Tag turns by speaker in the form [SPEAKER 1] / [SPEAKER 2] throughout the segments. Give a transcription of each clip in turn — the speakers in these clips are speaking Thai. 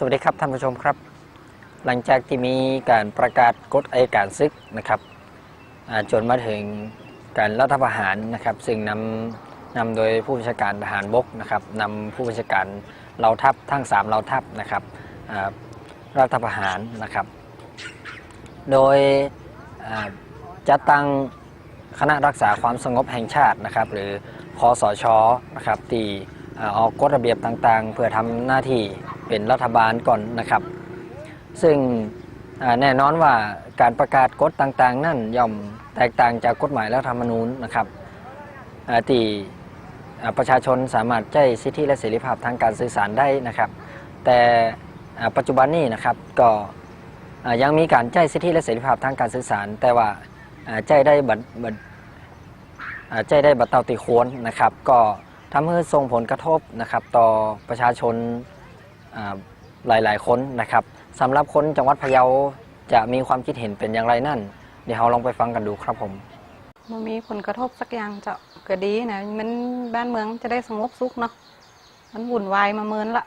[SPEAKER 1] สวัสดีครับท่านผู้ชมครับ หลังจากที่มีการประกาศกฎอัยการศึกนะครับจนมาถึงการรัฐประหารนะครับ ซึ่งนำนำโดยผู้บัญชาการทหารบกนะครับนำผู้บัญชาการเหล่าทัพทั้งสามเหล่าทัพนะครับรัฐประหารนะครับ โดยจะตั้งคณะรักษาความสงบแห่งชาตินะครับ หรือคอสชนะครับที่อออกกฎระเบียบต่างๆ เพื่อทำหน้าที่ เป็นรัฐบาลก่อนนะครับ ซึ่งแน่นอนว่าการประกาศกฎต่างๆ นั่นย่อมแตกต่างจากกฎหมายรัฐธรรมนูญนะครับที่ประชาชนสามารถใช้สิทธิและเสรีภาพทางการสื่อสารได้นะครับ แต่ปัจจุบันนี้นะครับก็ยังมีการใช้สิทธิและเสรีภาพทางการสื่อสาร แต่ว่าใช้ได้บัดบัดใช้ได้บัดเตาตีโคนนะครับ ก็ทำให้ส่งผลกระทบนะครับต่อประชาชน หลายๆคนนะครับสำหรับคนจังหวัดพะเยาจะมีความคิดเห็นเป็นอย่างไรนั่น เดี๋ยวเราลองไปฟังกันดูครับผม
[SPEAKER 2] มันมีผลกระทบสักอย่างเจ้าก็ดีนะมันบ้านเมืองจะได้สงบสุขเนาะมันวุ่นวายมาเมินละ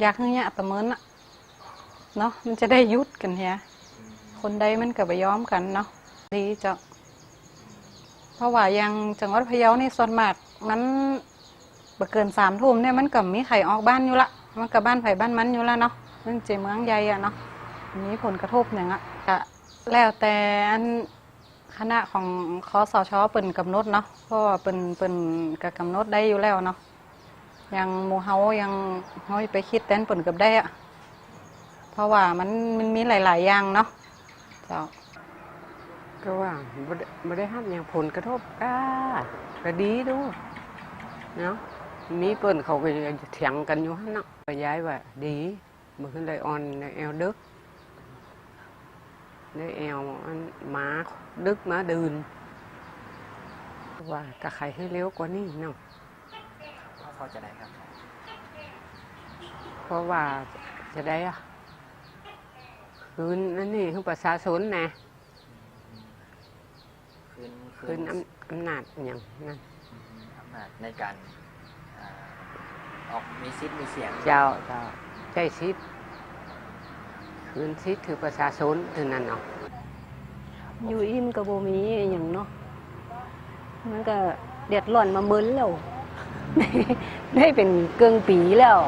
[SPEAKER 2] อยากให้เนี่ยประเมินละเนาะมันจะได้ยุดกันเฮียคนใดมันก็ไปย้อมกันเนาะดีเจ้าเพราะว่ายังจังหวัดพะเยานี่ส่วนมากมันเกินสามทุ่มเนี่ยมันก็มีไข่ออกบ้านอยู่ละ มันก็บ้านไผ่บ้านมันอยู่แล้วเนาะมันเจเมืองใหญ่อะเนาะมีผลกระทบอย่างอะก็แล้วแต่อันคณะของคอสชเปิ่นกำหนดเนาะเพราะว่าเปิ่นเปิ่นก็กำหนดได้อยู่แล้วเนาะยังหมูเฮายังเฮาไปคิดแต้นเปิ่นกับได้อะเพราะว่ามันมันมีหลาย ๆ อย่างเนาะเจ้า
[SPEAKER 3] ก็ว่าบ่ได้บ่ได้รับอย่างผลกระทบก้าก็ดีดูเนาะ มีเปิ้นเขาก็เถียงกันอยู่หั่นเนาะก็ย้ายว่าดีบ่ขึ้นได้ออนได้แอวดึกได้แอวอันหมาดึกหมาดื่นว่าถ้าใครให้เร็วกว่านี้เนาะ
[SPEAKER 1] พอจะได้ครับ
[SPEAKER 3] เพราะว่าจะได้อะคืนอันนี้คือประชาชนนะ
[SPEAKER 1] คืน
[SPEAKER 3] คืนอำอำนาจอย่างนั้น
[SPEAKER 1] อำนาจในการอ่า ออกมีสิทธิ์มีเสียง
[SPEAKER 3] เจ้าเจ้าใจสิทธิ์คืนสิทธิ์คือประชาชนเท่านั้นเนาะ
[SPEAKER 4] อยู่อินกับโบมีอหย่างเนาะมันก็เดือดร้อนมาเมินแล้วได้เป็นเกิงปีแล้ว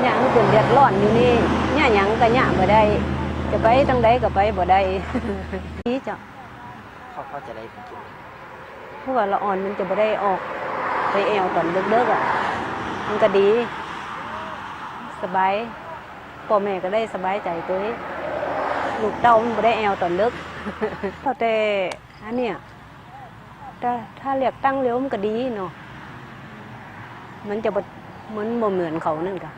[SPEAKER 4] เนี่ยคือเป็นเดือดร้อนอยู่นี่เนี่ยหยังก็เนี่ยบ่ได้ จะไปตั้งใดก็ไปบ่ได้นี่จ้ะ
[SPEAKER 1] เขาเขาจะได้เป็นจุด
[SPEAKER 4] เพราะว่าละอ่อนมันจะบ่ได้ออกไปแอวตอนเลิกๆอะ มันก็ดี สบายพ่อแม่ก็ได้สบายใจตัวเองลูกเต้ามันบ่ได้แอวตอนเลิกเพราะแต่อันเนี้ยถ้าถ้าเรียกตั้งเร็วมันก็ดีเนาะมันจะบ่มันบ่เหมือนเขานั่นกะ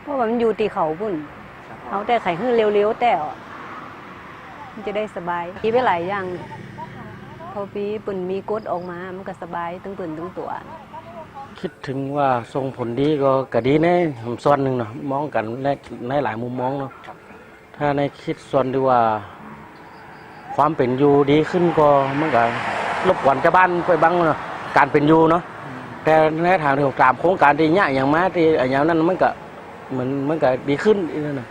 [SPEAKER 4] เพราะว่ามันอยู่ที่เขาพุ่นเอาแต่ไข่ให้เร็วๆแต่อะมันจะได้สบายมีไปหลายอย่างพอปีปุ่นมีกฎออกมา มันก็สบายทั้งปุ่นทั้งตัว
[SPEAKER 5] คิดถึงว่าส่งผลดีก็ก็ดีในส่วนหนึ่งเนาะมองกันในในหลายมุมมองเนาะถ้าในคิดส่วนที่ว่า ความเป็นอยู่ดีขึ้นก็มันก็รบกวนชาวบ้านไปบ้างเนาะการเป็นอยู่เนาะแต่ในทางที่ตามโครงการที่เนี้ยอย่างมาที่อย่างนั้นมันก็เหมือนมันก็ดีขึ้นอีกแล้วนะ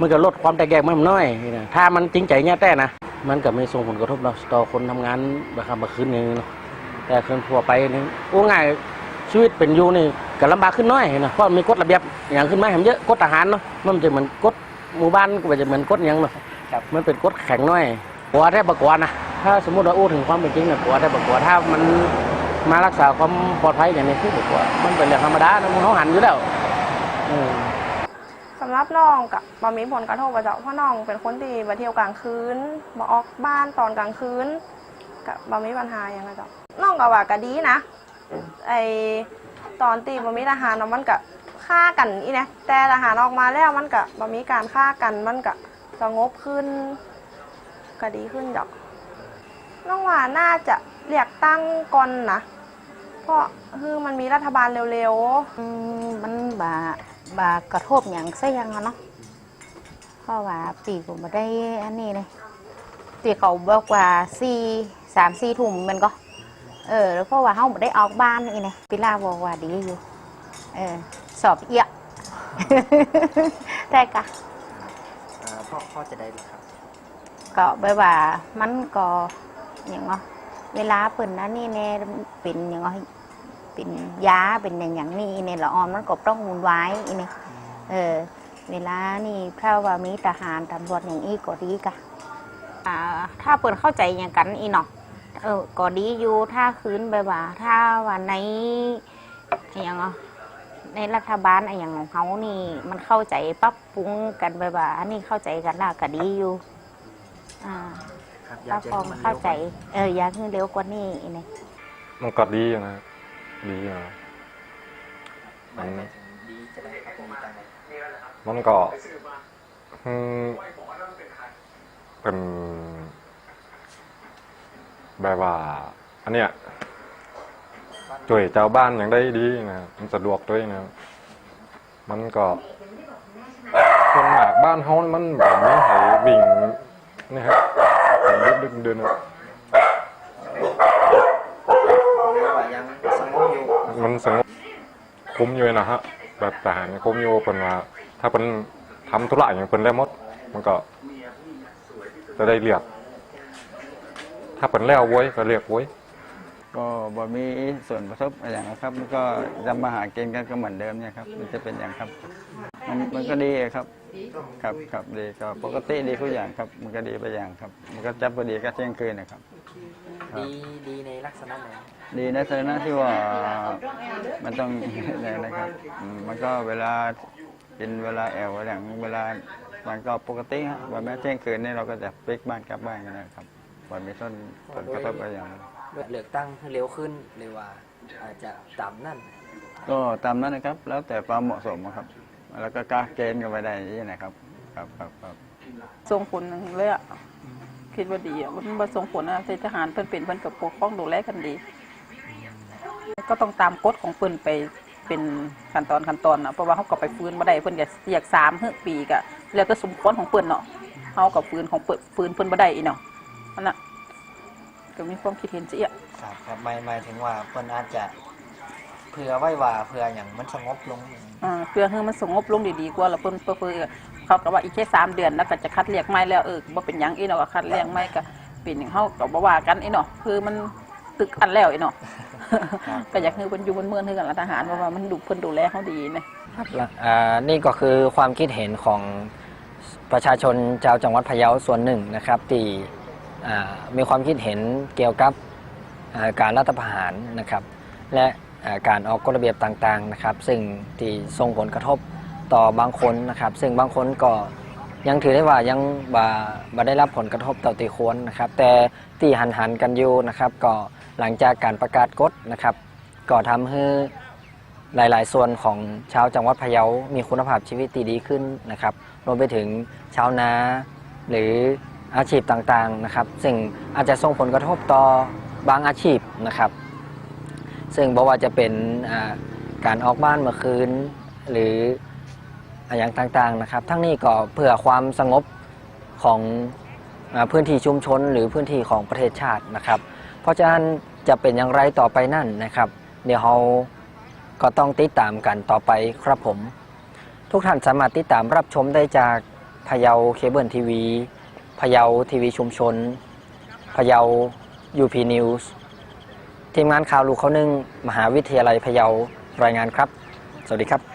[SPEAKER 5] มันก็ลดความแตกแยกมันน้อยนะถ้ามันจริงใจเนี่ยแต่นะมันก็ไม่ส่งผลกระทบเนาะต่อคนทำงานแบบคำแบบคืนนึงเนาะแต่คนทั่วไปนี่โอ้ง่าย ชีวิตเป็นอยู่นี่ก็ลำบากขึ้นน้อยนะเพราะมีกฎระเบียบอย่างขึ้นมาเห็นเยอะกฎทหารเนาะมันจะเหมือนกฎหมู่บ้านก็จะเหมือนกฎหยังเนาะ
[SPEAKER 1] ครับ
[SPEAKER 5] มันเป็นกฎแข็งน้อยกลัวได้บกลัวนะถ้าสมมติเราอู้ถึงความเป็นจริงเนี่ยกลัวได้บกลัวถ้ามันมารักษาความปลอดภัยอย่างนี้คือบกลัวมันเป็นเรื่องธรรมดานะมันเขาหันอยู่แล้วอืม
[SPEAKER 6] สำหรับน้องกับบมีผลกระทบกับเจ้าเพราะน้องเป็นคนที่มาเที่ยวกลางคืนมาออกบ้านตอนกลางคืนกับบมีปัญหาอย่างไรเจ้าน้องก็ว่าก็ดีนะ ไอตอนตีบมีทหารเนาะมันก็ฆ่ากันอีนะแต่ทหารออกมาแล้วมันก็บมีการฆ่ากันมันก็สงบขึ้นก็ดีขึ้นเจ้าน้องว่าน่าจะเรียกตั้งก่อนนะเพราะคือมันมีรัฐบาลเร็วๆ
[SPEAKER 7] อืมมันบาบากระทบอย่างซะยังอเนาะเพราะว่าปีผมมาได้อันนี้เลยตีเขาบอกว่าสี่สามสี่ถุ่มมันก็ เออแล้วเพราะว่าเขาไม่ได้ออกบ้านนี่ไงปีลาบอกว่าดีอยู่ เออ สอบเอียะ ได้กะ
[SPEAKER 1] พ่อพ่อจะได้ไหมครับ
[SPEAKER 7] ก็แบบว่ามันก็อย่างเงาะเวลาเปิ่นนะนี่แน่เป็นอย่างเงาะเป็นยาเป็นอย่างอย่างนี้ในละออนมันก็ต้องวุ่นวายอีนี่เออ เวลานี่ถ้าว่ามีทหารตำรวจอย่างอีก็ดีกะอ่าถ้าเปิ่นเข้าใจอย่างกันอีเนาะ เออก็ดีอยู่ถ้าคืนแบบว่าถ้าว่าในอย่างเงาะในรัฐบาลอะไรอย่างของเขานี่ มันเข้าใจปรับปรุงกันแบบว่าอันนี้เข้าใจกันแล้วก็ดีอยู่ อ่า
[SPEAKER 1] ครับ
[SPEAKER 7] ถ้าพอมาเข้าใจ เอออยากให้เร็วกว่านี้อีนี่
[SPEAKER 8] มันก็ดีอยู่นะดีอยู่นะ
[SPEAKER 1] มันดีจะได้ครับมีตังค์
[SPEAKER 8] มันก็อืมเป็น แบบว่า อันเนี้ยช่วยเจ้าบ้านอย่างได้ดีนะมันสะดวกด้วยนะมันก็ คนหมากบ้านเฮานี่มันแบบนี้ให้วิ่งนี่ครับดึกดึกๆเดินๆ
[SPEAKER 1] ว่ายังสงบอยู่
[SPEAKER 8] มันสงบคุ้มอยู่นะฮะแบบทหารคุ้มอยู่เป็นว่าถ้าเป็นทำธุระอย่างเป็นได้หมด มันก็จะได้เรียก ถ้าเป็นแล้วโว้ยก็เรียกโว้ย
[SPEAKER 9] ก็บ่มีส่วนกระทบอะไรอย่างนะครับมันก็ทำมาหากินกันก็เหมือนเดิมเนี่ยครับ มันจะเป็นอย่างครับ มันมันก็ดีครับ ครับครับดีก็ปกติดีทุกอย่างครับ มันก็ดีไปอย่างครับ มันก็จับพอดีก็เที่ยงคืนนะครับ
[SPEAKER 1] ดีดีในลักษณะไหน
[SPEAKER 9] ดีในฐานะที่ว่ามันต้องอย่างนะครับอืมมันก็เวลาเป็นเวลาแอลอะไรอย่างเวลามันก็ปกติฮะวันแม้เที่ยงคืนนี่เราก็จะปิกบ้านกลับบ้านกันนะครับ วันมีต้นผลกระทบอะไรอย่าง
[SPEAKER 1] เลือกตั้งให้เร็วขึ้นหรือว่าอาจจะต่ำนั่น
[SPEAKER 9] ก็ตามนั้นนะครับ แล้วแต่ความเหมาะสมครับ แล้วก็กล้าเกณฑ์กันไปได้อย่างนี้นะครับ ครับครับครับ
[SPEAKER 10] ส่งผลเลยอะคิดว่าดีอะมันมาส่งผลนะทหารเพิ่นเป็นเพิ่นกับปกป้องดูแลกันดี ก็ต้องตามกฎของเพิ่นไปเป็นขั้นตอนขั้นตอนนะเพราะว่าเขาก็ไปฟื้นมาได้เพิ่นก็อยากสามเฮือปีกะแล้วแต่สมควรของเพิ่นเนาะเขากับฟื้นของเพิ่นฟื้นเพิ่นบ่ได้อีเนาะ อันน่ะก็มีความคิดเห็นเสีย
[SPEAKER 1] ครับครับหมายหมายถึงว่าเพิ่นอาจจะเผื่อไว้ว่าเผื่ออย่างมันสงบลง
[SPEAKER 10] อ่าเพื่อให้มันสงบลงดีๆกว่าแล้วเพิ่นเพื่อเขาก็ว่าอีกแค่สามเดือนแล้วก็จะคัดเรียกไม่แล้วเออบ่เป็นหยังอีเนาะก็คัดเรียกไม่ก็เป็นอย่างเฮาก็บ่ว่ากันอีเนาะคือมันตึกอันแล้วอีเนาะ ก็อยากให้เพิ่นอยู่บนเมืองคือกันละทหารเพราะว่ามันดูเพิ่นดูแลเขาดีนะครับ
[SPEAKER 1] อ่านี่ก็คือความคิดเห็นของประชาชนชาวจังหวัดพะเยาส่วนหนึ่งนะครับที่อ่า มีความคิดเห็นเกี่ยวกับการรัฐประหารนะครับ และการออกกฎระเบียบต่างๆนะครับ ซึ่งที่ส่งผลกระทบต่อบางคนนะครับ ซึ่งบางคนก็ยังถือได้ว่ายังบ่ได้รับผลกระทบต่อตีควรนะครับ แต่ที่หันหันกันอยู่นะครับ ก็หลังจากการประกาศกฎนะครับ ก็ทำให้หลาย ๆ ส่วนของชาวจังหวัดพะเยา มีคุณภาพชีวิตที่ดีขึ้นนะครับ รวมไปถึงชาวนาหรือ อาชีพต่างๆนะครับ ซึ่งอาจจะส่งผลกระทบต่อบางอาชีพนะครับ ซึ่งบอกว่าจะเป็นการออกบ้านเมื่อคืนหรืออย่างต่างๆนะครับ ทั้งนี้ก็เพื่อความสงบของอพื้นที่ชุมชนหรือพื้นที่ของประเทศชาตินะครับ เพราะฉะนั้นจะเป็นอย่างไรต่อไปนั่นนะครับ เดี๋ยวเราก็ต้องติดตามกันต่อไปครับผม ทุกท่านสามารถติดตามรับชมได้จากพะเยาเคเบิลทีวี พเยาทีวีชุมชนพเยายูพีนิวส์ทีมงานข่าวลูกเขานึ่ง มหาวิทยาลัยพเยารายงานครับ สวัสดีครับ